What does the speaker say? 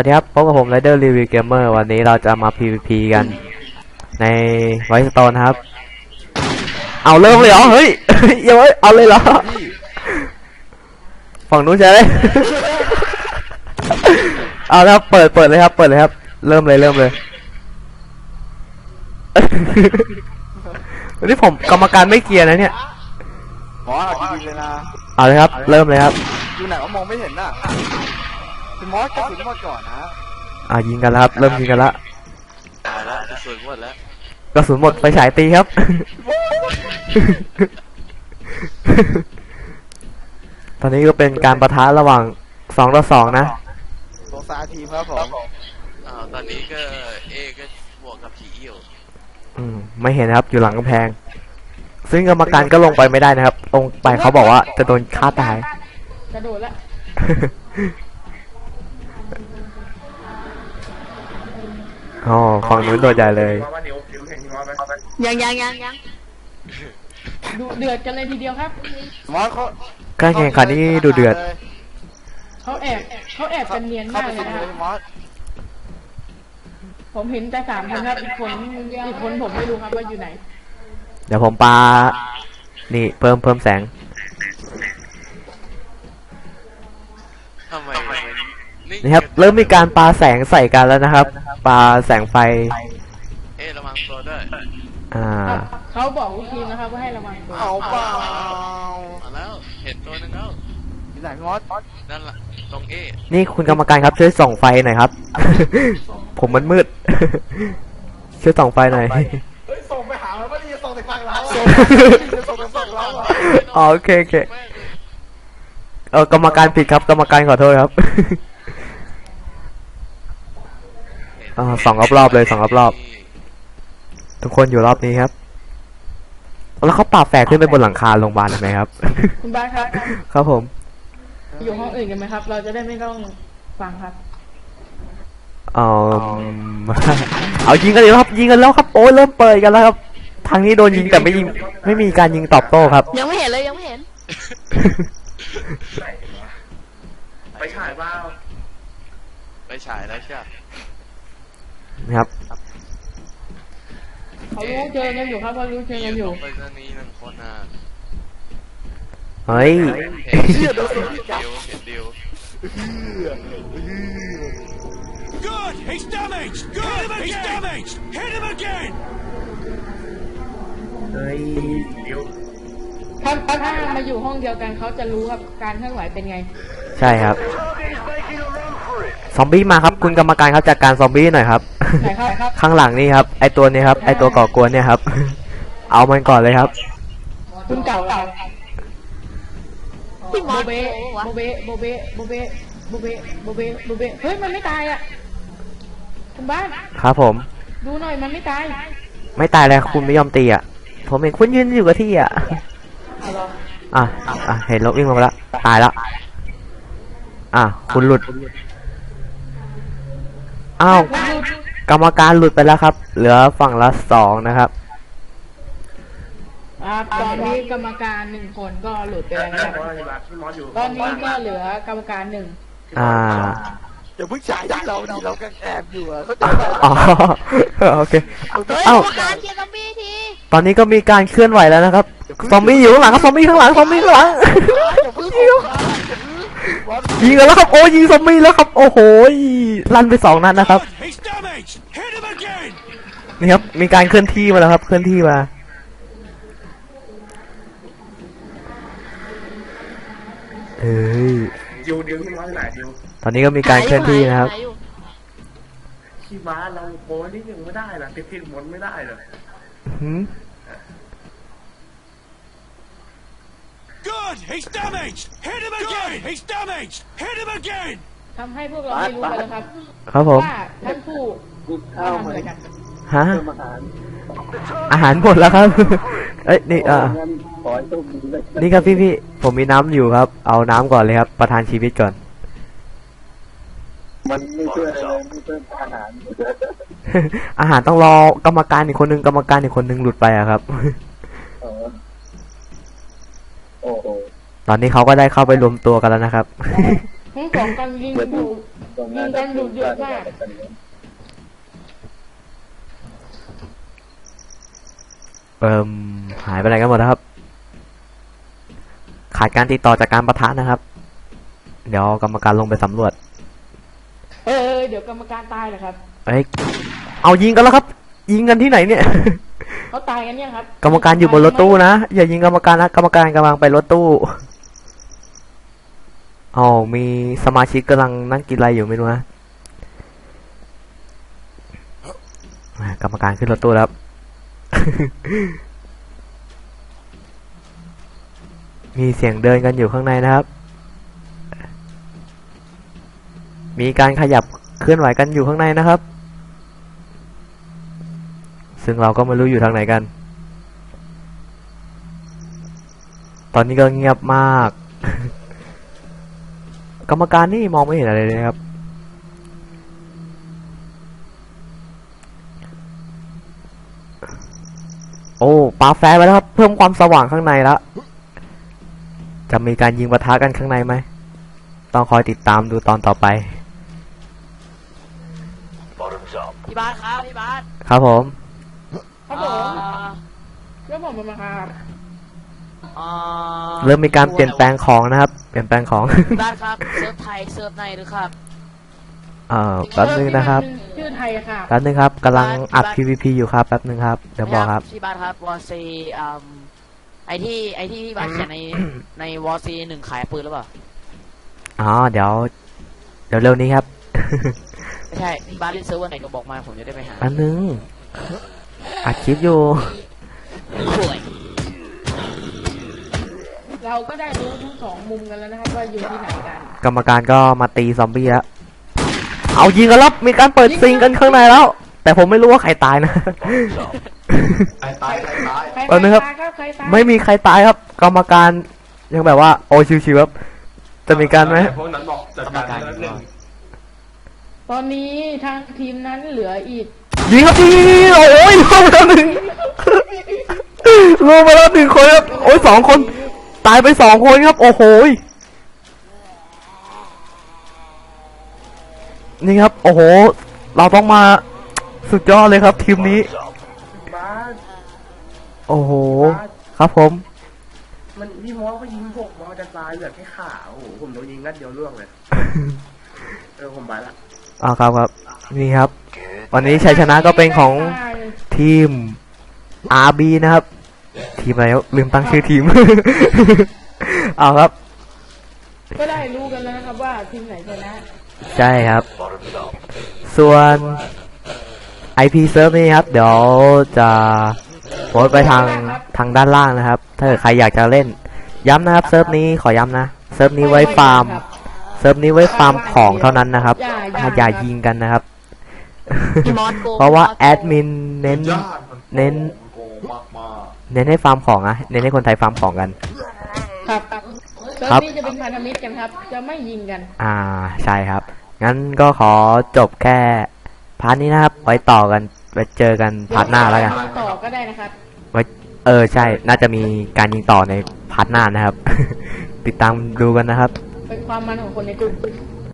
วัสดีครับ พบกับผม Rider Review Gamer วันนี้เราจะมา PVP กัน ในไวสโตนครับ เอาเริ่มเลยเหรอ เฮ้ยเดี๋ยวเว้ยเอาเลยเหรอ ฝั่งนู้นใช่ไหมเอาแล้วครับ เปิดเปิดเลยครับ เปิดเลยครับ เริ่มเลยเริ่มเลย วันนี้ผมกรรมการไม่เกียร์นะเนี่ยหมอเอาดีๆเลยนะ เอาเลยครับ เริ่มเลยครับ อยู่ไหนก็มองไม่เห็นน่ะ คุณมอสกระสุนหมดก่อนนะอ่ายิงกันแล้วครับ เริ่มยิงกันแล้วตายแล้วกระสุนหมดแล้วกระสุนหมดไฟฉายตีครับ ตอนนี้ก็เป็นการประทะระหว่างสองต่อสองนะ สงสารทีมครับผมอ้าวตอนนี้ก็เอก็บวกกับผีอยู่อืมไม่เห็นนะครับอยู่หลังกำแพง ซึ่งกรรมการก็ลงไปไม่ได้นะครับ ลงไปเขาบอกว่าจะโดนฆ่าตาย กระโดดละ อ๋อฝั่งนู้นโดดใหญ่เลยยังยังยังยังดูเดือดกันเลยทีเดียวครับมอสเขาการแข่งขันนี้ดูเดือด เขาแอบเขาแอบกันเนียนเข้ามากไปเลยสุดนะคเลรับยมอสผมเห็นแต่สามคนครับอีกคนอีกคนผมไม่รู้ครับว่าอยู่ไหน เดี๋ยวผมปา นี่เพิ่มเพิ่มแสง นิ่งนี่ครับ เริ่มมีการปาแสงใส่กันแล้วนะครับ ปาแสงไฟ เอะระวังตัวด้วยอ่า เขาบอกลูกทีมนะครับว่าให้ระวังตัวเอาเปล่ามาแล้วเห็นตัวหนึงแล้วอยู่ไหนมอสนั่นล่ะตรงเอนี่คุณกรรมการครับช่วยส่องไฟหน่อยครับ ผมมันมืด ช่วยส่องไฟหน่อย เฮ้ยส่งไปหามันไม่ได้ส่งแต่ฝั่งเราส่งแต่ฝั่งเราอะอ๋อโอเคโอเค เออกรรมการผิดครับ กรรมการขอโทษครับ อ่าสองรอบๆเลยสองรอบๆทุกคนอยู่รอบนี้ครับแล้วเขาปาแฝกขึ้นไปบนหลังคาโรงพยาบาลทำไมครับ คุณบ้านครับ ครับผม อยู่ห้องอื่นกันไหมครับ เราจะได้ไม่ต้องฟังครับ เอาเอายิงกันเลยครับ ยิงกันแล้วครับ โอ้ยเริ่มเปิดกันแล้วครับ ทางนี้โดนยิงแต่ไม่ยิง ไม่มีการยิงตอบโต้ครับ ยังไม่เห็นเลยยังไม่เห็น ไปฉายบ้าไปฉายแล้วใช่ไหม นะครับเขารู้เจอกันอยู่ครับเขารู้เจอมีกันออยู่ยู่ตรงไปรษณีย์หนึ่งคนอะเฮ้ยเห็นเห็นดิวเห็นดิว Good! He's damaged! Good! He's damaged! Hit him again! ถ้าถ้ามาอยู่ห้องเดียวกันเขาจะรู้ครับการเคลื่อนไหวเป็นไง ใช่ครับ ซอมบี้มาครับ คุณกรรมการครับจัดการซอมบี้หน่อยครับ ไหนครับครับ ข้างหลังนี่ครับ ไอตัวนี้ครับ ไอตัวก่อกวนเนี่ยครับ เอามันก่อนเลยครับ คุณเก่าเก่าพี่มอโบสเบโอ้วะโบเบโบเบโบเบโบเบโบเบโบเบเฮ้ย มันไม่ตายอะ คุณบ้าน ครับผม ดูหน่อยมันไม่ตาย ไม่ตายเลยคุณไม่ยอมตีอะ ผมเห็นคุณยืนอยู่กับที่อะเอาเหรออะอะเห็นลบวิ่งลงมาแล้ว ตายแล้ว อะ คุณหลุด อ้าวคุณดู กรรมการหลุดไปแล้วครับ เหลือฝั่งละสองนะครับ อ่าตอนนี้กรรมการหนึ่งคนก็หลุดไปแล้วนะครับตอนนี้ก็เหลือกรรมการหนึ่งอ่าอย่าเพิ่งฉายที่เราดิเราก็แอบอยู่อะเขาใจอ๋อโอเคเฮ้ยเอ้า กรรมการเคลียร์ซอมบี้ทีตอนนี้ก็มีการเคลื่อนไหวแล้วนะครับซอมบี้อยู่ข้างหลังครับซอมบี้ข้างหลังซอมบี้ข้างหลัง อย่าเพิ่งยิงยิงกันแล้วครับโอ้ยยิงซอมบี้แล้วครับ โอ้โหลั่นไปสองนัดนะครับ Good! He's damaged! Hit him again! นี่ครับ มีการเคลื่อนที่มาแล้วครับ เคลื่อนที่มา เอ้ยดิวดิวที่ม้าที่ไหนดิวตอนนี้ก็มีการเคลื่อนที่นะครับหาอยู่ที่ม้าเราโบนี่ยังไม่ได้เหรอติดติดบนไม่ได้เหรอหืม Good! He's damaged! Hit him again! He's damaged! Hit him again! ทำให้พวกเราไม่รู้ไปแล้วครับครับผมว่าท่านผู้ทำอะไรกันฮะอาหารหมดแล้วครับ เอ้ยนี่อ่านี่ครับพี่พี่ๆผมมีน้ำอยู่ครับ เอาน้ำก่อนเลยครับ ประทานชีวิตก่อน มันไม่ช่วยอะไรเลยไม่ช่วยอาหารอาหารต้องรอกรรมการอีกคนนึงกรรมการอีกคนนึงหลุดไปอะครับโอ้โหตอนนี้เขาก็ได้เข้าไปรวมตัวกันแล้วนะครับ ทั้งสองกันยิงอยู่ยิงกันดุเดือดมากเอิมหายไปไหนกันหมดนะครับ ขาดการติดต่อจากการประทะนะครับ เดี๋ยวกรรมการลงไปสำรวจ เออเออเดี๋ยวกรรมการตายเหรอครับเอ้ยเอายิงกันแล้วครับ ยิงกันที่ไหนเนี่ยเขาตายกันยังครับ กรรมการอยู่บนรถตู้นะ อย่ายิงกรรมการนะ กรรมการกำลังไปรถตู้ อ๋อมีสมาชิกกำลังนั่งกินอะไรอยู่ไม่รู้นะกรรมการขึ้นรถตู้แล้วมีเสียงเดินกันอยู่ข้างในนะครับ มีการขยับเคลื่อนไหวกันอยู่ข้างในนะครับ ซึ่งเราก็ไม่รู้อยู่ทางไหนกัน ตอนนี้ก็เงียบมาก กรรมการนี่มองไม่เห็นอะไรเลยนะครับ โอ้ปาแฟร์ไปแล้วครับ เพิ่มความสว่างข้างในแล้ว จะมีการยิงปะทะกันข้างในไหม ต้องคอยติดตามดูตอนต่อไป พี่บาสครับพี่บาสครับผมครับผมแล้วผมมาครับอ่าเริ่มมีการเปลี่ยนแปลงของนะครับ เปลี่ยนแปลงของพี่บาสครับเซิร์ฟไทยเซิร์ฟในหรือครับเอ่อแป๊บนึงนะครับชื่อไทยค่ะ แป๊บนึงครับกำลังอัด PVP อยู่ครับแป๊บนึงครับเดี๋ยวบอกครับพี่บาสครับวอซีอืมไอที่ไอที่พี่บาสเขียนในในวอซีหนึ่งขายปืนหรือเปล่าอ๋อเดี๋ยวเดี๋ยวเร็วนี้ครับ ไม่ใช่พี่บาสเล่นเซิร์ฟเวอร์ไหนก็บอกมาผมจะได้ไปหาแป๊บนึงอัดคลิปอยู่ ข่วย เราก็ได้รู้ทั้งสองมุมกันแล้วนะครับว่าอยู่ที่ไหนกันกรรมการก็มาตีซอมบี้แล้ว เอายิงกันแล้วมีการเปิดซิงกันข้างในแล้ว แต่ผมไม่รู้ว่าใครตายนะ ใครตายใครตายใครเอานะครับ ตายครับใครตายไม่มีใครตายครับ กรรมการยังแบบว่า โอ้ชิวๆครับ จะมีการไหมพวกนั้นบอกจัดการแล้วหนึ่งตอนนี้ทางทีมนั้นเหลืออีกยิงครับยิงยิงยิงโอ้ยลงไปแล้วหนึ่งลงไปแล้วหนึ่งคนครับโอ้ยสองคน ตายไปสองคนครับ โอ้โหยนี่ครับ โอ้โห เราต้องมาสุดยอดเลยครับ ทีมนี้บ้าสโอ้โห ครับผม มันพี่มอสก็ยิงผมมอสจะตายเหลือแค่ขาโอ้โหผมโดนยิงนัดเดียวล่วงเลย เออผมไปละอ่าครับครับ นี่ครับ วันนี้ชัยชนะก็เป็นของทีม RB นะครับ ทีมอะไรวะลืมตั้งชื่อทีม เอาครับ ก็ได้รู้กันแล้วนะครับว่าทีมไหนชนะใช่ครับ ส่วน IP Serve นี่ครับ เดี๋ยวจะโพสต์ไปทางทางด้านล่างนะครับ ถ้าเกิดใครอยากจะเล่น ย้ำนะครับเซิร์ฟนี้ขอย้ำนะ เซิร์ฟนี้ไว้ฟาร์ม เซิร์ฟนี้ไว้ฟาร์มของเท่านั้นนะครับอย่าอย่ายิงกันนะครับพี่มอสโกงเพราะว่าพี่มสโกงแอดมินเน้นญาติมันเน้น โกงมากมาก เน้นให้ฟาร์มของอะเน้นให้คนไทยฟาร์มของกัน ครับเซิร์ครับฟนี้จะเป็นพันธมิตรกันครับ จะไม่ยิงกัน อ่าใช่ครับ งั้นก็ขอจบแค่พาร์ทนี้นะครับ ไว้ต่อกันไว้เจอกันพาร์ทหน้าแล้วกันยิงต่อก็ได้นะครับไว้เออใช่ น่าจะมีการยิงต่อในพาร์ทหน้านะครับ ติดตามดูกันนะครับ เป็นความมันของคนในกลุ่ม